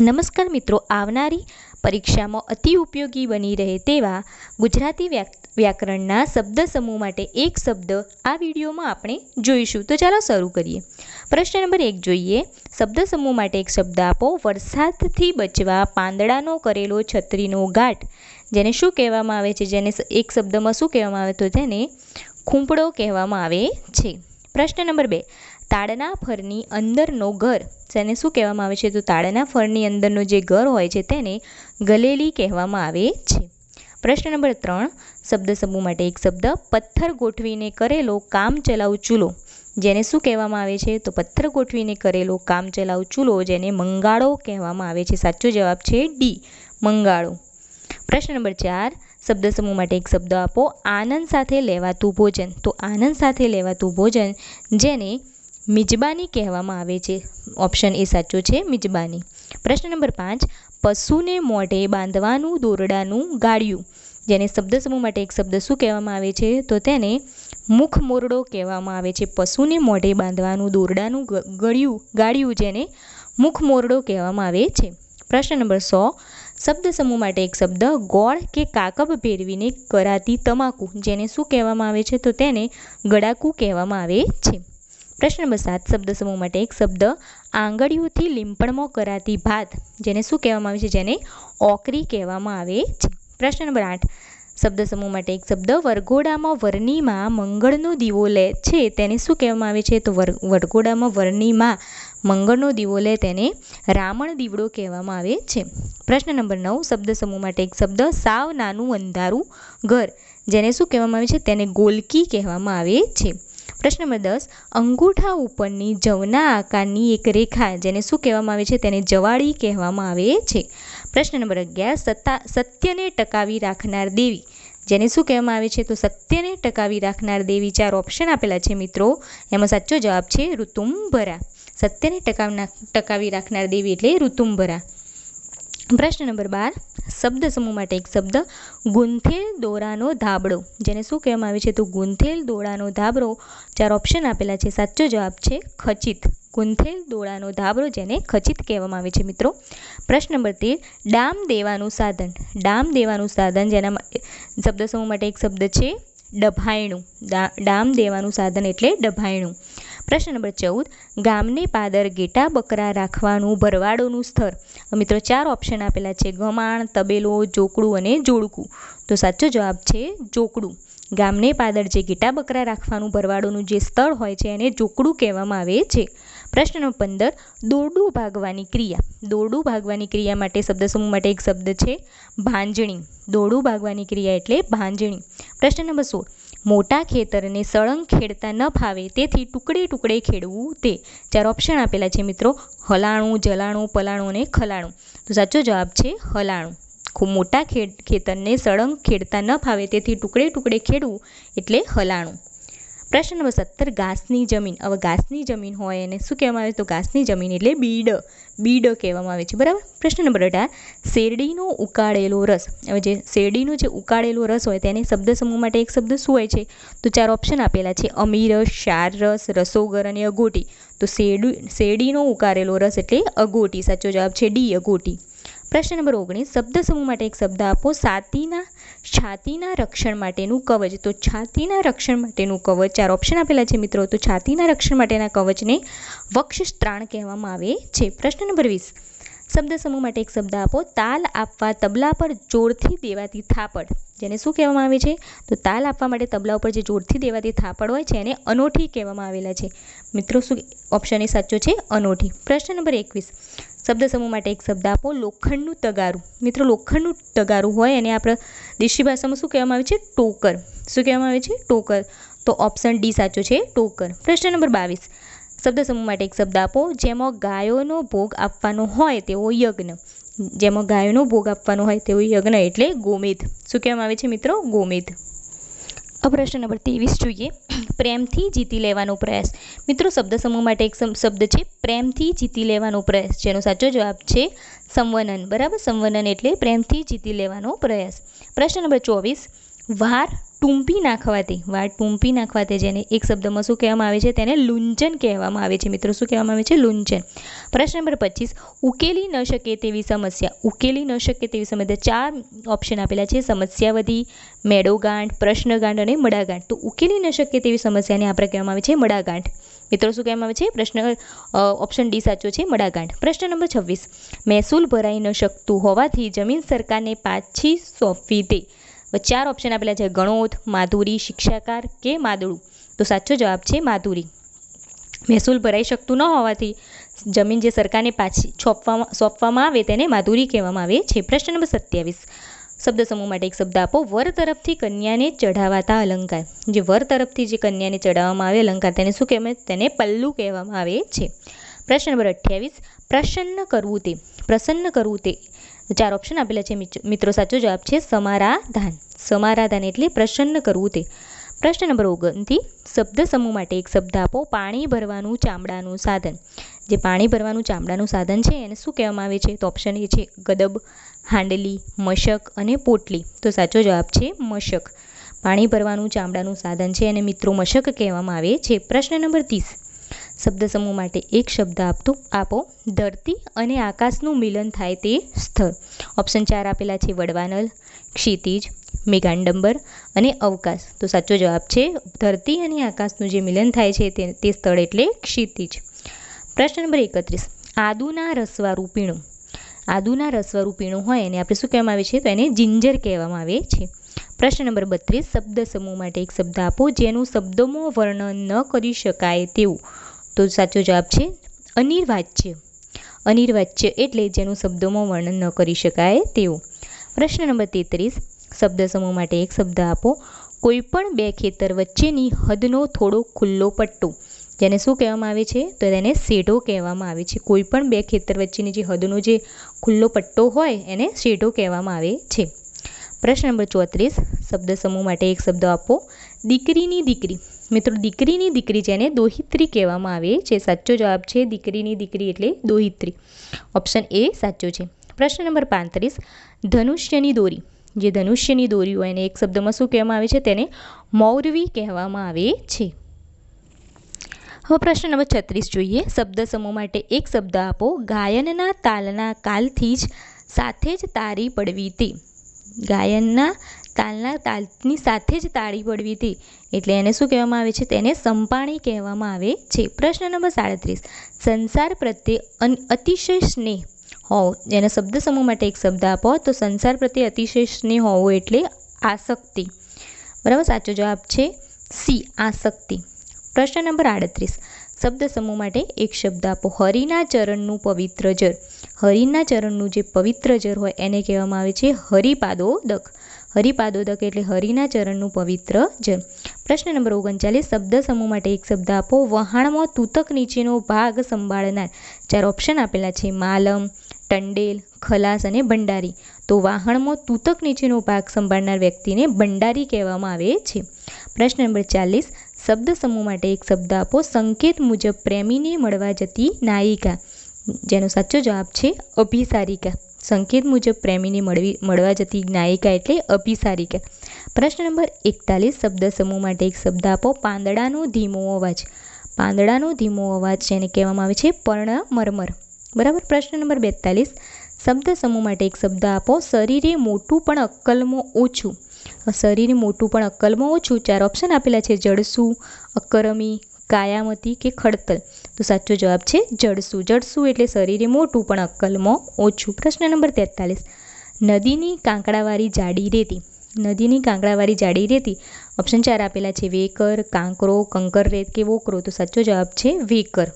નમસ્કાર મિત્રો, આવનારી પરીક્ષામાં અતિ ઉપયોગી બની રહે તેવા ગુજરાતી વ્યાકરણના શબ્દ સમૂહ માટે એક શબ્દ આ વિડીયોમાં આપણે જોઈશું. તો ચાલો શરૂ કરીએ. પ્રશ્ન નંબર એક જોઈએ. શબ્દ સમૂહ માટે એક શબ્દ આપો. વરસાદથી બચવા પાંદડાનો કરેલો છત્રીનો ગાંઠ. જેને શું કહેવામાં આવે છે? જેને એક શબ્દમાં શું કહેવામાં આવે? તો તેને ખૂંપડો કહેવામાં આવે છે. પ્રશ્ન નંબર બે. તાડના ફરની અંદરનો ઘર. જેને શું કહેવામાં આવે છે? તો તાડના ફરની અંદરનો જે ઘર હોય છે તેને ગલેલી કહેવામાં આવે છે. પ્રશ્ન નંબર ત્રણ. શબ્દ સમૂહ માટે એક શબ્દ પથ્થર ગોઠવીને કરેલો કામ ચલાઉ ચૂલો. જેને શું કહેવામાં આવે છે? તો પથ્થર ગોઠવીને કરેલો કામ ચલાઉ ચૂલો, જેને મંગાળો કહેવામાં આવે છે. સાચો જવાબ છે ડી મંગાળો. પ્રશ્ન નંબર ચાર. શબ્દ સમૂહ માટે એક શબ્દ આપો. આનંદ સાથે લેવાતું ભોજન. તો આનંદ સાથે લેવાતું ભોજન જેને મિજબાની કહેવામાં આવે છે. ઓપ્શન એ સાચો છે, મિજબાની. પ્રશ્ન નંબર પાંચ, પશુને મોઢે બાંધવાનું દોરડાનું ગાળિયું. જેને શબ્દ સમૂહ માટે એક શબ્દ શું કહેવામાં આવે છે? તો તેને મુખ મોરડો કહેવામાં આવે છે. પશુને મોઢે બાંધવાનું દોરડાનું ગળ્યું, ગાળિયું જેને મુખ મોરડો કહેવામાં આવે છે. પ્રશ્ન નંબર સો, શબ્દ સમૂહ માટે એક શબ્દ ગોળ કે કાકબ ભેરવીને કરાતી તમાકુ જેને શું કહેવામાં આવે છે? તો તેને ગળાકુ કહેવામાં આવે છે. પ્રશ્ન નંબર સાત, શબ્દ સમૂહ માટે એક શબ્દ આંગળીઓથી લીંપણમાં કરાતી ભાત, જેને શું કહેવામાં આવે છે? જેને ઓકરી કહેવામાં આવે છે. પ્રશ્ન નંબર આઠ, શબ્દ સમૂહ માટે એક શબ્દ વરઘોડામાં વરણીમાં મંગળનો દીવો લે છે, તેને શું કહેવામાં આવે છે? તો વર, વરઘોડામાં વરણીમાં મંગળનો દીવો લે, તેને રામણ દીવડો કહેવામાં આવે છે. પ્રશ્ન નંબર નવ, શબ્દ સમૂહ માટે એક શબ્દ સાવ નાનું અંધારું ઘર, જેને શું કહેવામાં આવે છે? તેને ગોલકી કહેવામાં આવે છે. પ્રશ્ન નંબર દસ, અંગૂઠા ઉપરની જવના આકારની એક રેખા જેને શું કહેવામાં આવે છે? તેને જવાળી કહેવામાં આવે છે. પ્રશ્ન નંબર અગિયાર, સત્તા, સત્યને ટકાવી રાખનાર દેવી. જેને શું કહેવામાં આવે છે? તો સત્યને ટકાવી રાખનાર દેવી ચાર ઓપ્શન આપેલા છે મિત્રો. એમાં સાચો જવાબ છે ઋતુંભરા. સત્યને ટકાવના, ટકાવી રાખનાર દેવી એટલે ઋતુંભરા. પ્રશ્ન નંબર બાર. શબ્દ સમૂહ માટે એક શબ્દ, ગુંથેલ દોરાનો ધાબળો. જેને શું કહેવામાં આવે છે? તો ગુંથેલ દોરાનો ધાબળો ચાર ઓપ્શન આપેલા છે. સાચો જવાબ છે ખચિત. ગુંથેલ દોરાનો ધાબળો જેને ખચિત કહેવામાં આવે છે મિત્રો. પ્રશ્ન નંબર તેર. ડામ દેવાનું સાધન. ડામ દેવાનું સાધન જેના શબ્દ સમૂહ માટે એક શબ્દ છે ડભાયણું. ડામ દેવાનું સાધન એટલે ડભાયણું. પ્રશ્ન નંબર ચૌદ, ગામને પાદર ગેટા બકરા રાખવાનું ભરવાડોનું સ્થળ. મિત્રો, ચાર ઓપ્શન આપેલા છે. ગમાણ, તબેલો, જોકડું અને જોડકું. તો સાચો જવાબ છે જોકડું. ગામને પાદર જે ગેટા બકરા રાખવાનું ભરવાડોનું જે સ્થળ હોય છે એને જોકડું કહેવામાં આવે છે. પ્રશ્ન નંબર પંદર, દોરડું ભાગવાની ક્રિયા. દોરડું ભાગવાની ક્રિયા માટે શબ્દ સમૂહ માટે એક શબ્દ છે ભાંજણી. દોરડું ભાગવાની ક્રિયા એટલે ભાંજણી. પ્રશ્ન નંબર સોળ મોટા ખેતરને સળંગ ખેડતા ન ફાવે તેથી ટુકડે ટુકડે ખેડવું તે. ચાર ઓપ્શન આપેલા છે મિત્રો. હલાણું, જલાણું, પલાણું અને ખલાણું. તો સાચો જવાબ છે હલાણું. ખૂબ મોટા ખેતરને સળંગ ખેડતા ન ફાવે તેથી ટુકડે ટુકડે ખેડવું એટલે હલાણું. પ્રશ્ન નંબર સત્તર, ઘાસની જમીન. હવે ઘાસની જમીન હોય એને શું કહેવામાં આવે? તો ઘાસની જમીન એટલે બીડ. બીડ કહેવામાં આવે છે, બરાબર? પ્રશ્ન નંબર અઢાર, શેરડીનો ઉકાળેલો રસ. હવે જે શેરડીનો જે ઉકાળેલો રસ હોય તેને શબ્દ સમૂહ માટે એક શબ્દ શું હોય છે? તો ચાર ઓપ્શન આપેલા છે. અમીરસ ક્ષાર રસ, રસોગર અને અગોટી. તો શેરડી, શેરડીનો ઉકાળેલો રસ એટલે અગોટી. સાચો જવાબ છે ડી, અગોટી. પ્રશ્ન નંબર ઓગણીસ, શબ્દ સમૂહ માટે એક શબ્દ આપો. છાતીના છાતીના રક્ષણ માટેનું કવચ. તો છાતીના રક્ષણ માટેનું કવચ, ચાર ઓપ્શન આપેલા છે મિત્રો. તો છાતીના રક્ષણ માટેના કવચને વક્ષસ્ત્રાણ કહેવામાં આવે છે. પ્રશ્ન નંબર વીસ. શબ્દ સમૂહ માટે એક શબ્દ આપો. તાલ આપવા તબલા પર જોરથી દેવાતી થાપડ જેને શું કહેવામાં આવે છે? તો તાલ આપવા માટે તબલા ઉપર જે જોરથી દેવાતી થાપડ હોય છે, એને અનોઠી કહેવામાં આવેલા છે. મિત્રો, શું ઓપ્શન એ સાચો છે? અનોઠી. પ્રશ્ન નંબર એકવીસ. શબ્દ સમૂહ માટે એક શબ્દ આપો, લોખંડનું તગારું. મિત્રો, લોખંડનું તગારું હોય અને આપણે દેશી ભાષામાં શું કહેવામાં આવે છે? ટોકર. શું કહેવામાં આવે છે? ટોકર. તો ઓપ્શન ડી સાચો છે, ટોકર. પ્રશ્ન નંબર બાવીસ. શબ્દ સમૂહ માટે એક શબ્દ આપો, જેમાં ગાયોનો ભોગ આપવાનો હોય તેવો યજ્ઞ. જેમાં ગાયોનો ભોગ આપવાનો હોય તેવો યજ્ઞ એટલે ગોમેધ શું કહેવામાં આવે છે મિત્રો? ગોમેધ પ્રશ્ન નંબર ત્રેવીસ જોઈએ. પ્રેમથી જીતી લેવાનો પ્રયાસ મિત્રો શબ્દ સમૂહ માટે એક શબ્દ છે પ્રેમથી જીતી લેવાનો પ્રયાસ. જેનો સાચો જવાબ છે સંવનન. બરાબર? સંવનન એટલે પ્રેમથી જીતી લેવાનો પ્રયાસ. પ્રશ્ન નંબર ચોવીસ. વાર ટૂંપી નાખવાથી, વાળ ટૂંપી નાખવાથી જેને એક શબ્દમાં શું કહેવામાં આવે છે, તેને લુંચન કહેવામાં આવે છે. મિત્રો, શું કહેવામાં આવે છે? લુંચન. પ્રશ્ન નંબર પચીસ. ઉકેલી ન શકે તેવી સમસ્યા. ઉકેલી ન શકે તેવી સમસ્યા. ચાર ઓપ્શન આપેલા છે. સમસ્યાવધી, મેળોગાંઠ, પ્રશ્નગાંઠ અને મડાગાંઠ. તો ઉકેલી ન શકે તેવી સમસ્યાને આપણે કહેવામાં આવે છે મડાગાંઠ. મિત્રો, શું કહેવામાં આવે છે? પ્રશ્ન ઓપ્શન ડી સાચો છે, મડાગાંઠ. પ્રશ્ન નંબર છવ્વીસ. મહેસૂલ ભરાઈ ન શકતું હોવાથી જમીન સરકારને પાછી સોંપવી હવે ચાર ઓપ્શન આપેલા છે, ગણોત, માધુરી, શિક્ષાકાર કે માદળું તો સાચો જવાબ છે માધુરી. મહેસૂલ ભરાઈ શકતું ન હોવાથી જમીન જે સરકારને પાછી સોંપવામાં સોંપવામાં આવે તેને માધુરી કહેવામાં આવે છે. પ્રશ્ન નંબર સત્યાવીસ. શબ્દ સમૂહ માટે એક શબ્દ આપો. વર તરફથી કન્યાને ચઢાવાતા અલંકાર. જે વર તરફથી જે કન્યાને ચઢાવવામાં આવે, અલંકાર તેને શું કહેવાય તેને પલ્લું કહેવામાં આવે છે. પ્રશ્ન નંબર અઠ્યાવીસ. પ્રસન્ન કરવું તે. પ્રસન્ન કરવું તે. ચાર ઓપ્શન આપેલા છે, મિત્ર- સાચો જવાબ છે, સમારાધાન. સમારાધાન એટલે પ્રસન્ન કરવું તે. પ્રશ્ન નંબર ઓગણથી શબ્દ સમૂહ માટે એક શબ્દ આપો, પાણી ભરવાનું ચામડાનું સાધન. જે પાણી ભરવાનું ચામડાનું સાધન છે, એને શું કહેવામાં આવે છે? તો ઓપ્શન એ છે, ગદબ, હાંડલી, મશક અને પોટલી. તો સાચો જવાબ છે, મશક. પાણી ભરવાનું ચામડાનું સાધન છે અને મિત્રો મશક કહેવામાં આવે છે. પ્રશ્ન નંબર ત્રીસ. શબ્દ સમૂહ માટે એક શબ્દ આપતો, આપો, ધરતી અને આકાશનું મિલન થાય તે સ્થળ. ઓપ્શન ચાર આપેલા છે વડવાનલ ક્ષિતિજ, મેઘાંડંબર અને અવકાશ. તો સાચો જવાબ છે, ધરતી અને આકાશનું જે મિલન થાય છે તે તે સ્થળ એટલે ક્ષિતિજ. પ્રશ્ન નંબર એકત્રીસ, આદુના રસવાળું પીણું આદુના રસવાળું પીણું હોય એને આપણે શું કહેવામાં આવે છે? તો એને જિંજર કહેવામાં આવે છે. પ્રશ્ન નંબર બત્રીસ, શબ્દ સમૂહ માટે એક શબ્દ આપો, જેનું શબ્દોમાં વર્ણન ન કરી શકાય તેવું. તો સાચો જવાબ છે અનિર્વાચ્ય અનિર્વાચ્ય એટલે જેનું શબ્દોમાં વર્ણન ન કરી શકાય તેવું. પ્રશ્ન નંબર તેત્રીસ, શબ્દ સમૂહ માટે એક શબ્દ આપો. કોઈપણ બે ખેતર વચ્ચેની હદનો થોડો ખુલ્લો પટ્ટો. જેને શું કહેવામાં આવે છે? તો તેને શેઢો કહેવામાં આવે છે. કોઈપણ બે ખેતર વચ્ચેની જે હદનો જે ખુલ્લો પટ્ટો હોય, એને શેઢો કહેવામાં આવે છે. પ્રશ્ન નંબર ચોત્રીસ, શબ્દ સમૂહ માટે એક શબ્દ આપો. દીકરીની દીકરી. મિત્રો, દીકરીની દીકરી જેને દોહિત્રી કહેવામાં આવે છે સાચો જવાબ છે દીકરીની દીકરી એટલે દોહિત્રી. ઓપ્શન એ સાચો છે. પ્રશ્ન નંબર પાંત્રીસ, ધનુષ્યની દોરી. જે ધનુષ્યની દોરી હોય એને એક શબ્દમાં શું કહેવામાં આવે છે? તેને મૌરવી કહેવામાં આવે છે. હવે પ્રશ્ન નંબર છત્રીસ જોઈએ. શબ્દ સમૂહ માટે એક શબ્દ આપો. ગાયનના તાલના કાલથી જ સાથે જ તારી પડવી તે. ગાયનના તાલના તાલની સાથે જ તાળી પડવી હતી. એટલે એને શું કહેવામાં આવે છે? તેને સંપાણી કહેવામાં આવે છે. પ્રશ્ન નંબર સાડત્રીસ. સંસાર પ્રત્યે અતિશય સ્નેહ હોવો. જેને શબ્દ સમૂહ માટે એક શબ્દ આપો, તો સંસાર પ્રત્યે અતિશય સ્નેહ હોવો એટલે આસક્તિ. બરાબર? સાચો જવાબ છે સી, આસક્તિ. પ્રશ્ન નંબર આડત્રીસ. શબ્દ સમૂહ માટે એક શબ્દ આપો. હરિના ચરણનું પવિત્ર જળ. હરિના ચરણનું જે પવિત્ર જળ હોય, એને કહેવામાં આવે છે હરિપાદોદક. હરિપાદોદક એટલે હરિના ચરણનું પવિત્ર જળ પ્રશ્ન નંબર ઓગણચાલીસ, શબ્દ સમૂહ માટે એક શબ્દ આપો. વહાણમાં તૂતક નીચેનો ભાગ સંભાળનાર. ચાર ઓપ્શન આપેલા છે. માલમ, ટંડેલ, ખલાસ અને ભંડારી. તો વાહણમાં તૂતક નીચેનો ભાગ સંભાળનાર વ્યક્તિને ભંડારી કહેવામાં આવે છે. પ્રશ્ન નંબર ચાલીસ, શબ્દ સમૂહ માટે એક શબ્દ આપો. સંકેત મુજબ પ્રેમીને મળવા જતી નાયિકા. જેનો સાચો જવાબ છે, અભિસારિકા. સંકેત મુજબ પ્રેમીને મળવી મળવા જતી નાયિકા એટલે અભિસારિકા. પ્રશ્ન નંબર એકતાલીસ, શબ્દ સમૂહ માટે એક શબ્દ આપો. પાંદડાનો ધીમો અવાજ. પાંદડાનો ધીમો અવાજ જેને કહેવામાં આવે છે પર્ણમરમર. બરાબર? પ્રશ્ન નંબર બેતાલીસ, શબ્દ સમૂહ માટે એક શબ્દ આપો. શરીરે મોટું પણ અક્કલમાં ઓછું. શરીરે મોટું પણ અક્કલમાં ઓછું. ચાર ઓપ્શન આપેલા છે. જડસુ અકરમી કાયામતી કે ખડતલ. તો સાચો જવાબ છે જડસુ. જડસુ એટલે શરીરે મોટું પણ અક્કલમાં ઓછું. પ્રશ્ન નંબર તેતાલીસ. નદીની કાંકડાવાળી જાડી રેતી. નદીની કાંકડાવાળી જાડી રેતી. ઓપ્શન ચાર આપેલા છે વેકર, કાંકરો, કંકર રેત કે વોકરો. તો સાચો જવાબ છે વેકર.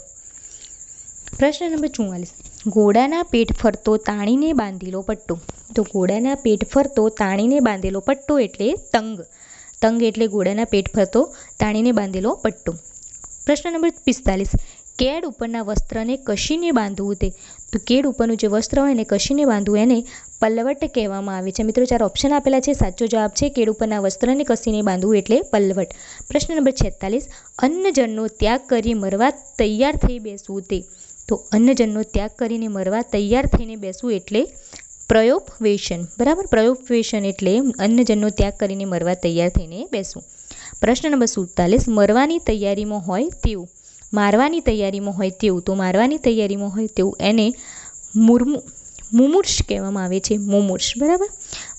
પ્રશ્ન નંબર ચુમ્માલીસ ઘોડાના પેટ ફરતો તાણીને બાંધેલો પટ્ટો. તો ઘોડાના પેટ ફરતો તાણીને બાંધેલો પટ્ટો એટલે તંગ. તંગ એટલે ઘોડાના પેટ ફરતો તાણીને બાંધેલો પટ્ટો. પ્રશ્ન નંબર પિસ્તાલીસ. કેડ ઉપરના વસ્ત્રને કશીને બાંધવું તે. તો કેડ ઉપરનું જે વસ્ત્ર હોય એને કશીને બાંધવું એને પલવટ કહેવામાં આવે છે. મિત્રો, ચાર ઓપ્શન આપેલા છે. સાચો જવાબ છે કેડ ઉપરના વસ્ત્રને કસીને બાંધવું એટલે પલવટ. પ્રશ્ન નંબર છેતાલીસ. અન્નજનનો ત્યાગ કરી મરવા તૈયાર થઈ બેસવું તે. તો અન્નજનનો ત્યાગ કરીને મરવા તૈયાર થઈને બેસવું એટલે પ્રયોપવેશન. બરાબર? પ્રયોપવેશન એટલે અન્નજનનો ત્યાગ કરીને મરવા તૈયાર થઈને બેસવું. પ્રશ્ન નંબર સુડતાલીસ. મરવાની તૈયારીમાં હોય તેવું. મારવાની તૈયારીમાં હોય તેવું, તો મારવાની તૈયારીમાં હોય તેવું એને મુર્મુ, મુમૂર્ષ કહેવામાં આવે છે, મુમૂર્ષ, બરાબર?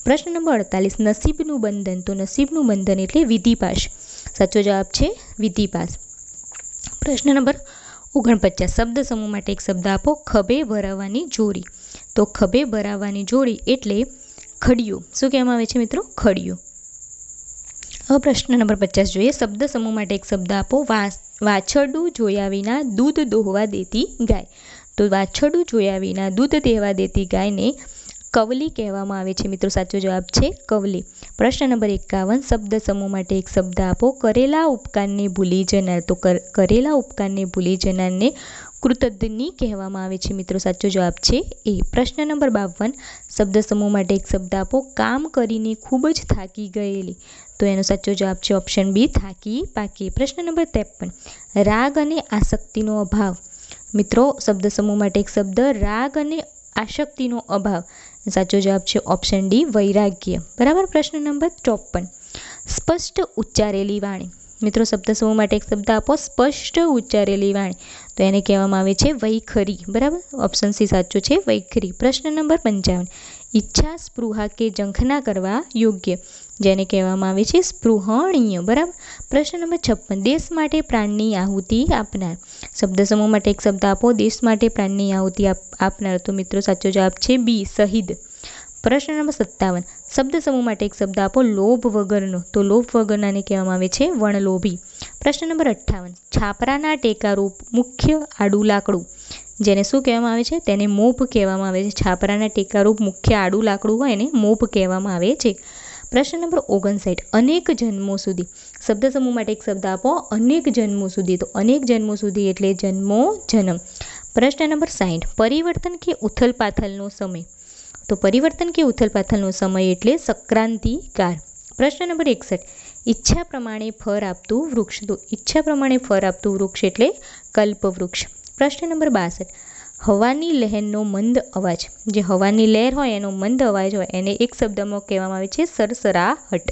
પ્રશ્ન નંબર અડતાલીસ, નસીબનું બંધન, તો નસીબનું બંધન એટલે વિધિપાશ. સાચો જવાબ છે વિધિપાસ પ્રશ્ન નંબર ઓગણપચાસ, શબ્દ સમૂહ માટે એક શબ્દ આપો, ખભે ભરાવવાની જોડી. તો ખભે ભરાવવાની જોડી એટલે ખડિયું. શું કહેવામાં આવે છે મિત્રો? ખડિયું. હવે પ્રશ્ન નંબર પચાસ જોઈએ. શબ્દ સમૂહ માટે એક શબ્દ આપો. વાછરડું જોયા વિના દૂધ દોહવા દેતી ગાય. તો વાછરડું જોયા વિના દૂધ દેવા દેતી ગાયને કવલી કહેવામાં આવે છે. મિત્રો, સાચો જવાબ છે કવલી. પ્રશ્ન નંબર એકાવન. શબ્દ સમૂહ માટે એક શબ્દ આપો. કરેલા ઉપકારને ભૂલી જનાર. તો કરેલા ઉપકારને ભૂલી જનારને કૃતજ્ઞની કહેવામાં આવે છે. મિત્રો, સાચો જવાબ છે એ. પ્રશ્ન નંબર બાવન. શબ્દ સમૂહ માટે એક શબ્દ આપો. કામ કરીને ખૂબ જ થાકી ગયેલી. તો એનો સાચો જવાબ છે ઓપ્શન બી થાકી. પાકી પ્રશ્ન નંબર ત્રેપન. રાગ અને આસક્તિનો અભાવ. મિત્રો, શબ્દ સમૂહ માટે એક શબ્દ, રાગ અને આસક્તિનો અભાવ. સાચો જવાબ છે ઓપ્શન ડી વૈરાગ્ય. બરાબર? પ્રશ્ન નંબર ચોપન. સ્પષ્ટ ઉચ્ચારેલી વાણી. મિત્રો, શબ્દ સમૂહ માટે એક શબ્દ આપો, સ્પષ્ટ ઉચ્ચારેલી વાણી. તો એને કહેવામાં આવે છે વૈખરી. બરાબર? ઓપ્શન સી સાચો છે વૈખરી. પ્રશ્ન નંબર પંચાવન. ઈચ્છા સ્પૃહા કે જંખના કરવા યોગ્ય. જેને કહેવામાં આવે છે સ્પૃહણીય, બરાબર? પ્રશ્ન નંબર છપ્પન, દેશ માટે પ્રાણની આહુતિ આપનાર. શબ્દ સમૂહ માટે એક શબ્દ આપો, દેશ માટે પ્રાણની આહુતિ આપનાર. તો મિત્રો, સાચો જવાબ છે બી, શહીદ. પ્રશ્ન નંબર સત્તાવન, શબ્દ સમૂહ માટે એક શબ્દ આપો, લોભ વગરનો. તો લોભ વગરનાને કહેવામાં આવે છે વણલોભી. પ્રશ્ન નંબર અઠ્ઠાવન, છાપરાના ટેકારૂપ મુખ્ય આડું લાકડું. જેને શું કહેવામાં આવે છે? તેને મોભ કહેવામાં આવે છે. છાપરાના ટેકારૂપ મુખ્ય આડું લાકડું હોય એને મોભ કહેવામાં આવે છે. પ્રશ્ન નંબર ઓગણસાઠ. અનેક જન્મો સુધી. શબ્દ સમૂહ માટે એક શબ્દ આપો. અનેક જન્મો સુધી. તો અનેક જન્મો સુધી એટલે જન્મો જન્મ. પ્રશ્ન નંબર સાઠ પરિવર્તન કે ઉથલપાથલનો સમય. તો પરિવર્તન કે ઉથલપાથલનો સમય એટલે સંક્રાંતિકાર. પ્રશ્ન નંબર એકસઠ. ઈચ્છા પ્રમાણે ફર આપતું વૃક્ષ. તો ઈચ્છા પ્રમાણે ફર આપતું વૃક્ષ એટલે કલ્પવૃક્ષ. પ્રશ્ન નંબર બાસઠ. હવાની લહેરનો મંદ અવાજ. જે હવાની લહેર હોય, એનો મંદ અવાજ હોય, એને એક શબ્દમાં કહેવામાં આવે છે સરસરાહટ.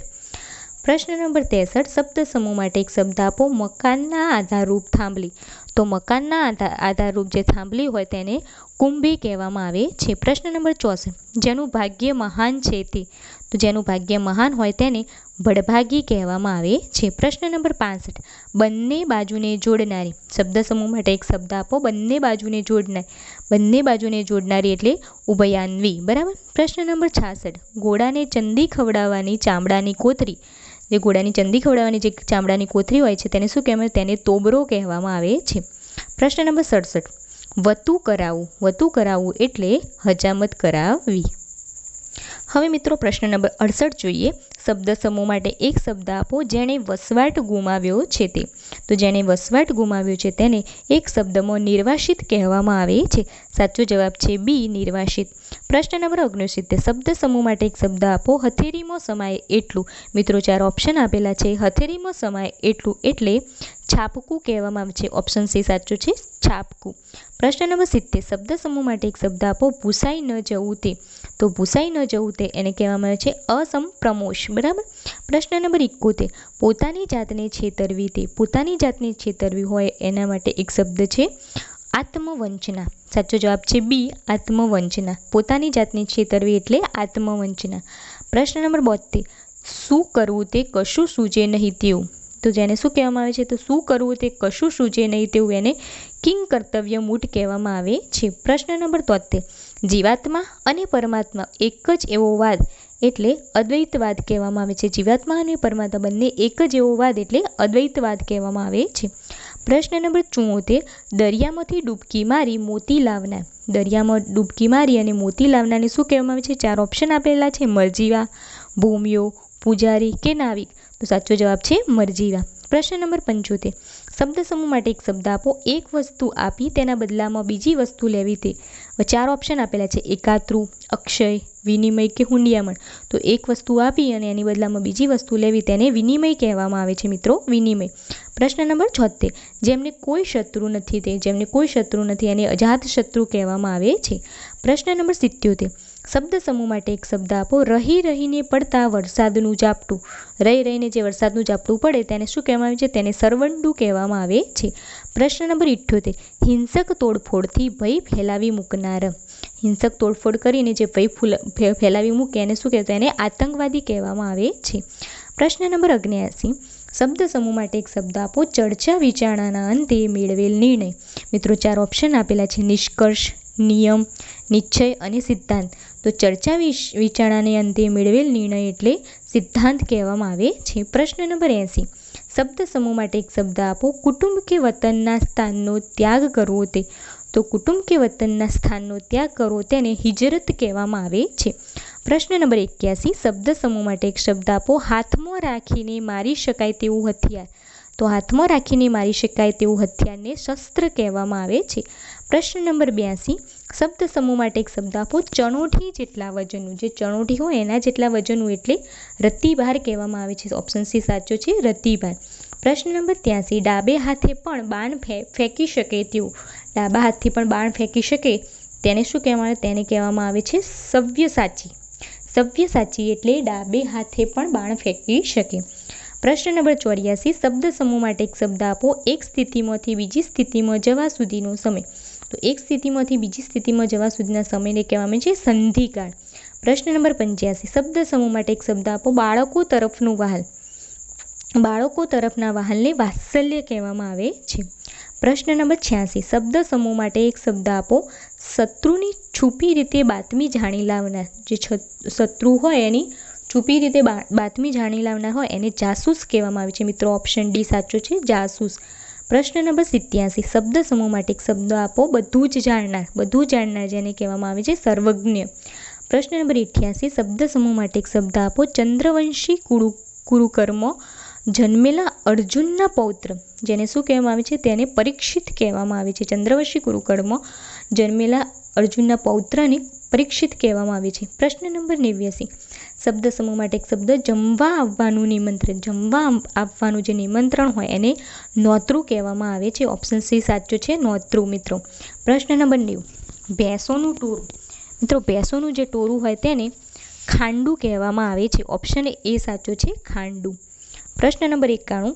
પ્રશ્ન નંબર ત્રેસઠ શબ્દ સમૂહ માટે એક શબ્દ આપો, મકાનના આધારરૂપ થાંભલી. તો મકાનના આધારરૂપ જે થાંભલી હોય તેને કુંભી કહેવામાં આવે છે. પ્રશ્ન નંબર ચોસઠ, જેનું ભાગ્ય મહાન છે તે. તો જેનું ભાગ્ય મહાન હોય તેને ભડભાગી કહેવામાં આવે છે. પ્રશ્ન નંબર પાંસઠ. બંને બાજુને જોડનારી, શબ્દ સમૂહ માટે એક શબ્દ આપો, બંને બાજુને જોડનાર, બંને બાજુને જોડનારી એટલે ઉભયાન્વી, બરાબર? પ્રશ્ન નંબર છાસઠ. ઘોડાને ચંદી ખવડાવવાની ચામડાની કોથરી જે ઘોડાની ચંદી ખવડાવવાની જે ચામડાની કોથરી હોય છે, તેને શું કહેવાય તેને તોબરો કહેવામાં આવે છે. પ્રશ્ન નંબર સડસઠ. વતું કરાવવું વતું કરાવવું એટલે હજામત કરાવવી હવે મિત્રો પ્રશ્ન નંબર અડસઠ જોઈએ. શબ્દ સમૂહ માટે એક શબ્દ આપો જેણે વસવાટ ગુમાવ્યો છે તે. તો જેણે વસવાટ ગુમાવ્યો છે તેને એક શબ્દમાં નિર્વાસિત કહેવામાં આવે છે. સાચો જવાબ છે બી, નિર્વાસિત. પ્રશ્ન નંબર ઓગણસિત્તેર. શબ્દ સમૂહ માટે એક શબ્દ આપો હથેરીમાં સમાય એટલું. મિત્રો ચાર ઓપ્શન આપેલા છે. હથેરીમાં સમાય એટલું એટલે છાપકું કહેવામાં આવે છે. ઓપ્શન સી સાચું છે, છાપકું. પ્રશ્ન નંબર સિત્તેર. શબ્દ સમૂહ માટે એક શબ્દ આપો, ભૂસાઈ ન જવું તે. તો ભૂસાઈ ન જવું તે એને કહેવામાં આવે છે અસમપ્રમોશ, બરાબર? પ્રશ્ન નંબર એકોતેર. પોતાની જાતને છેતરવી તે પોતાની જાતને છેતરવી હોય એના માટે એક શબ્દ છે આત્મવંચના. સાચો જવાબ છે બી, આત્મવંચના. પોતાની જાતને છેતરવી એટલે આત્મવંચના. પ્રશ્ન નંબર બોતેર શું કરવું તે કશું સૂજે નહીં તેવું? તો જેને શું કહેવામાં આવે છે? તો શું કરવું તે કશું સૂજે નહીં તેવું એને કિંગ કર્તવ્ય મૂઠ કહેવામાં આવે છે. પ્રશ્ન નંબર તોતેર જીવાત્મા અને પરમાત્મા એક જ એવો વાદ એટલે અદ્વૈતવાદ કહેવામાં આવે છે. જીવાત્મા અને પરમાત્મા બંને એક જ એવો વાદ એટલે અદ્વૈતવાદ કહેવામાં આવે છે. પ્રશ્ન નંબર ચુંવોતેર દરિયામાંથી ડૂબકી મારી મોતી લાવનાર. દરિયામાં ડૂબકી મારી અને મોતી લાવનારને શું કહેવામાં આવે છે? ચાર ઓપ્શન આપેલા છે. મરજીવા ભૂમિયો પૂજારી કે નાવિક. તો સાચો જવાબ છે મરજીવા. પ્રશ્ન નંબર પંચોતેર. શબ્દ સમૂહ માટે એક શબ્દ આપો, એક વસ્તુ આપી તેના બદલામાં બીજી વસ્તુ લેવી તે. ચાર ઓપ્શન આપેલા છે, એકાત્રુ, અક્ષય, વિનિમય કે હુંડિયામણ. તો એક વસ્તુ આપી અને એની બદલામાં બીજી વસ્તુ લેવી તેને વિનિમય કહેવામાં આવે છે મિત્રો, વિનિમય. પ્રશ્ન નંબર છોતેર. જેમને કોઈ શત્રુ નથી તે, જેમને કોઈ શત્રુ નથી એને અજાત શત્રુ કહેવામાં આવે છે. પ્રશ્ન નંબર સિત્યોતેર. શબ્દ સમૂહ માટે એક શબ્દ આપો. રહી રહીને પડતા વરસાદનું ઝાપટું. રહી રહીને જે વરસાદનું ઝાપટું પડે તેને શું કહેવામાં આવે છે? તેને સરવંડું કહેવામાં આવે છે. પ્રશ્ન નંબર ઇઠ્યોતેર. હિંસક તોડફોડથી ભય ફેલાવી મૂકનાર. હિંસક તોડફોડ કરીને જે ભય ફૂલ ફેલાવી મૂકે એને શું કહેવાય? એને આતંકવાદી કહેવામાં આવે છે. પ્રશ્ન નંબર અગ્નેયાસી શબ્દ સમૂહ માટે એક શબ્દ આપો. ચર્ચા વિચારણાના અંતે મેળવેલ નિર્ણય. મિત્રો, ચાર ઓપ્શન આપેલા છે. નિષ્કર્ષ, નિયમ, નિશ્ચય અને સિદ્ધાંત. તો ચર્ચા વિચારણાને અંતે મેળવેલ નિર્ણય એટલે સિદ્ધાંત કહેવામાં આવે છે. પ્રશ્ન નંબર એંસી. શબ્દ સમૂહ માટે એક શબ્દ આપો. કુટુંબ કે વતનના સ્થાનનો ત્યાગ કરવો તે. તો કુટુંબ કે વતનના સ્થાનનો ત્યાગ કરવો તેને હિજરત કહેવામાં આવે છે. પ્રશ્ન નંબર એક્યાસી. શબ્દ સમૂહ માટે એક શબ્દ આપો. હાથમાં રાખીને મારી શકાય તેવું હથિયાર. તો હાથમાં રાખીને મારી શકાય તેવું હથિયારને શસ્ત્ર કહેવામાં આવે છે. પ્રશ્ન નંબર બ્યાસી. શબ્દ સમૂહ માટે એક શબ્દ આપો. ચણોઠી જેટલા વજનનું, જે ચણોઠી હોય એના જેટલા વજનનું એટલે રતિભાર કહેવામાં આવે છે. ઓપ્શન સી સાચો છે, રતિભાર. પ્રશ્ન નંબર ત્યાંસી, ડાબે હાથે પણ બાણ ફેંકી શકે તેવું. ડાબા હાથથી પણ બાણ ફેંકી શકે, તેને શું કહેવામાં આવે તેને કહેવામાં આવે છે સવ્યસાચી. સવ્યસાચી એટલે ડાબે હાથે પણ બાણ ફેંકી શકે. પ્રશ્ન નંબર ચોર્યાસી, શબ્દ સમૂહ માટે એક શબ્દ આપો. એક સ્થિતિમાંથી બીજી સ્થિતિમાં જવા સુધીનો સમય. તો એક સ્થિતિમાંથી બીજી સ્થિતિમાં જવા સુધીના સમયને કહેવામાં છે સંધિકાળ. પ્રશ્ન નંબર પંચ્યાસી. શબ્દ સમૂહ માટે એક શબ્દ આપો. બાળકો તરફનું વહાલ. બાળકો તરફના વહાલને વાત્સલ્ય કહેવામાં આવે છે. પ્રશ્ન નંબર છ્યાસી. શબ્દ સમૂહ માટે એક શબ્દ આપો. શત્રુની છુપી રીતે બાતમી જાણી લાવનાર. જે શત્રુ હોય એની છુપી રીતે બાતમી જાણી લાવનાર હોય એને જાસૂસ કહેવામાં આવે છે. મિત્રો ઓપ્શન ડી સાચો છે. જાસૂસ. પ્રશ્ન નંબર સિત્યાસી. શબ્દ સમૂહ માટે એક શબ્દ આપો, બધું જ જાણનાર, બધું જાણનાર જેને કહેવામાં આવે છે સર્વજ્ઞ. પ્રશ્ન નંબર ઇઠ્યાસી. શબ્દ સમૂહ માટે એક શબ્દ આપો, ચંદ્રવંશી કુરુ, કુરુકર્મ જન્મેલા અર્જુનના પૌત્ર. જેને શું કહેવામાં આવે છે? તેને પરીક્ષિત કહેવામાં આવે છે. ચંદ્રવંશી કુરુકર્મ જન્મેલા અર્જુનના પૌત્રને પરીક્ષિત કહેવામાં આવે છે. પ્રશ્ન નંબર નેવ્યાસી. શબ્દ સમૂહ માટે એક શબ્દ જમવા આવવાનું નિમંત્રણ. જમવા આપવાનું જે નિમંત્રણ હોય એને નોતરું કહેવામાં આવે છે. ઓપ્શન સી સાચો છે, નોતરું મિત્રો. પ્રશ્ન નંબર નેવું. ભેંસોનું ટોરું મિત્રો, ભેંસોનું જે ટોરું હોય તેને ખાંડું કહેવામાં આવે છે. ઓપ્શન એ સાચો છે, ખાંડું. પ્રશ્ન નંબર એકાણું.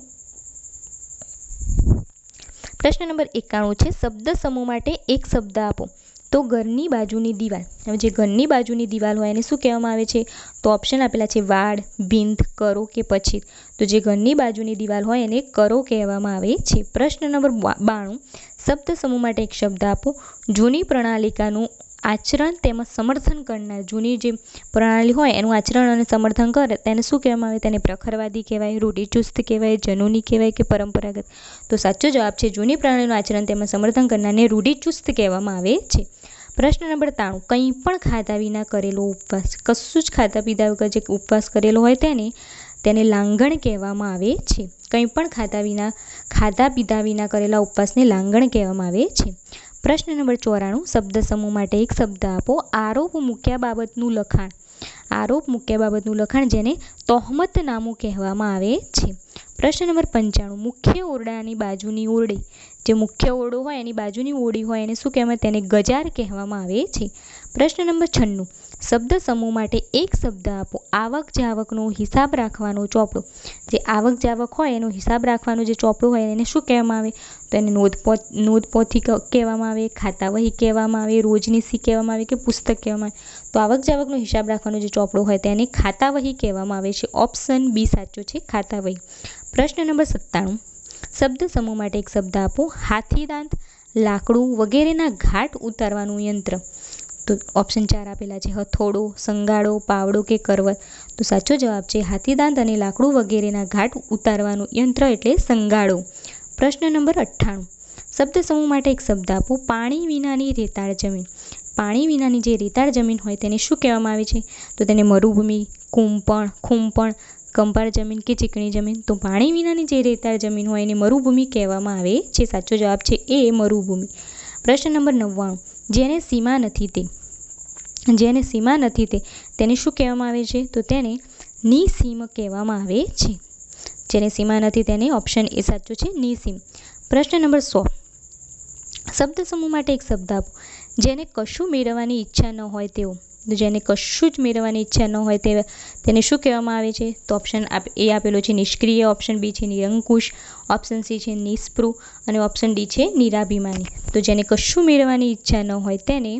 પ્રશ્ન નંબર એકાણું છે, શબ્દ સમૂહ માટે એક શબ્દ આપો. તો ઘરની બાજુની દિવાલ. હવે જે ઘરની બાજુની દિવાલ હોય એને શું કહેવામાં આવે છે? તો ઓપ્શન આપેલા છે વાડ ભીંત, કરો કે પછી. તો જે ઘરની બાજુની દિવાલ હોય એને કરો કહેવામાં આવે છે. પ્રશ્ન નંબર બાણું. શબ્દ સમૂહ માટે એક શબ્દ આપો. જૂની પ્રણાલિકાનું આચરણ તેમજ સમર્થન કરનાર જૂની જે પ્રણાલી હોય એનું આચરણ અને સમર્થન કરે, તેને શું કહેવામાં આવે? તેને પ્રખરવાદી કહેવાય રૂઢિચુસ્ત કહેવાય, જનૂની કહેવાય કે પરંપરાગત? તો સાચો જવાબ છે, જૂની પ્રણાલીનું આચરણ તેમજ સમર્થન કરનારને રૂઢિચુસ્ત કહેવામાં આવે છે. પ્રશ્ન નંબર ત્રાણું, કંઈ પણ ખાધા વિના કરેલો ઉપવાસ, કશું જ ખાધા પીધા વગર જે ઉપવાસ કરેલો હોય તેને તેને લાંગણ કહેવામાં આવે છે. કંઈ પણ ખાધા વિના, ખાધા પીધા વિના કરેલા ઉપવાસને લાંગણ કહેવામાં આવે છે. પ્રશ્ન નંબર ચોરાણું, શબ્દ સમૂહ માટે એક શબ્દ આપો. આરોપ મૂક્યા બાબતનું લખાણ. આરોપ મૂક્યા બાબતનું લખાણ જેને તોહમતનામું કહેવામાં આવે છે. પ્રશ્ન નંબર પંચાણું, મુખ્ય ઓરડાની બાજુની ઓરડી. જે મુખ્ય ઓરડો હોય એની બાજુની ઓરડી હોય એને શું કહેવાય? તેને ગજાર કહેવામાં આવે છે. પ્રશ્ન નંબર છન્નું શબ્દ સમૂહ માટે એક શબ્દ આપો. આવક જાવકનો હિસાબ રાખવાનો ચોપડો. જે આવક જાવક હોય એનો હિસાબ રાખવાનો જે ચોપડો હોય એને શું કહેવામાં આવે? તો એને નોંધપો નોંધપોથી કહેવામાં આવે ખાતા વહી કહેવામાં આવે રોજનીસી કહેવામાં આવે કે પુસ્તક કહેવામાં આવે. તો આવક જાવકનો હિસાબ રાખવાનો જે ચોપડો હોય તેને ખાતા વહી કહેવામાં આવે છે. ઓપ્શન બી સાચો છે ખાતા વહી પ્રશ્ન નંબર સત્તાણું. શબ્દ સમૂહ માટે એક શબ્દ આપો. હાથીદાંત, લાકડું વગેરેના ઘાટ ઉતારવાનું યંત્ર. તો ઓપ્શન ચાર આપેલા છે, હથોડો સંગાડો પાવડો કે કરવત. તો સાચો જવાબ છે હાથીદાંત અને લાકડું વગેરેના ઘાટ ઉતારવાનું યંત્ર એટલે સંગાડો પ્રશ્ન નંબર અઠ્ઠાણું. શબ્દ સમૂહ માટે એક શબ્દ આપો, પાણી વિનાની રેતાળ જમીન. પાણી વિનાની જે રેતાળ જમીન હોય તેને શું કહેવામાં આવે છે? તો તેને મરુભૂમિ, કુંપણ, ખૂંપણ કંપાળ જમીન કે ચીકણી જમીન. તો પાણી વિનાની જે રેતાળ જમીન હોય એને મરુભૂમિ કહેવામાં આવે છે. સાચો જવાબ છે, એ મરુભૂમિ. પ્રશ્ન નંબર નવ્વાણું. જેને સીમા નથી તે. જેને સીમા નથી તે, તેને શું કહેવામાં આવે છે? તો તેને નિસીમ કહેવામાં આવે છે. જેને સીમા નથી તેને ઓપ્શન એ સાચો છે, નિસીમ. પ્રશ્ન નંબર સો. શબ્દ સમૂહ માટે એક શબ્દ આપો. જેને કશું મેળવવાની ઈચ્છા ન હોય તેઓ, જેને કશું જ મેળવવાની ઈચ્છા ન હોય તે તેને શું કહેવામાં આવે છે? તો ઓપ્શન એ આપેલો છે નિષ્ક્રિય ઓપ્શન બી છે નિરંકુશ ઓપ્શન સી છે નિષ્પૃહ અને ઓપ્શન ડી છે નિરાભિમાની. તો જેને કશું મેળવવાની ઈચ્છા ન હોય તેને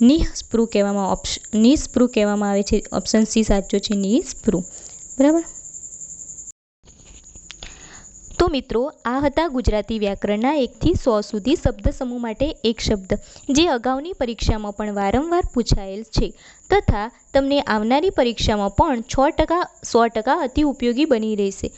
નિસ્પૃહ કહેવામાં ઓપ્શન નિસ્પૃહ કહેવામાં આવે છે. ઓપ્શન સી સાચો છે નિસ્પૃહ બરાબર? તો મિત્રો, આ હતા ગુજરાતી વ્યાકરણના એકથી સો સુધી શબ્દ સમૂહ માટે એક શબ્દ, જે અગાઉની પરીક્ષામાં પણ વારંવાર પૂછાયેલ છે. તથા, તમને આવનારી પરીક્ષામાં પણ છ ટકા, સો ટકા અતિ ઉપયોગી બની રહેશે.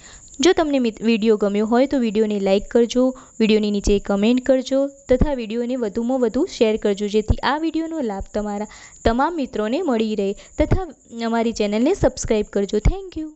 જો તમને વીડિયો ગમ્યો હોય તો વિડીયોને લાઇક કરજો, વિડીયોની નીચે કમેન્ટ કરજો, તથા વિડીયોને વધુમાં વધુ શેર કરજો, જેથી આ વિડીયોનો લાભ તમારા તમામ મિત્રોને મળી રહે. તથા અમારી ચેનલને સબસ્ક્રાઈબ કરજો. Thank you.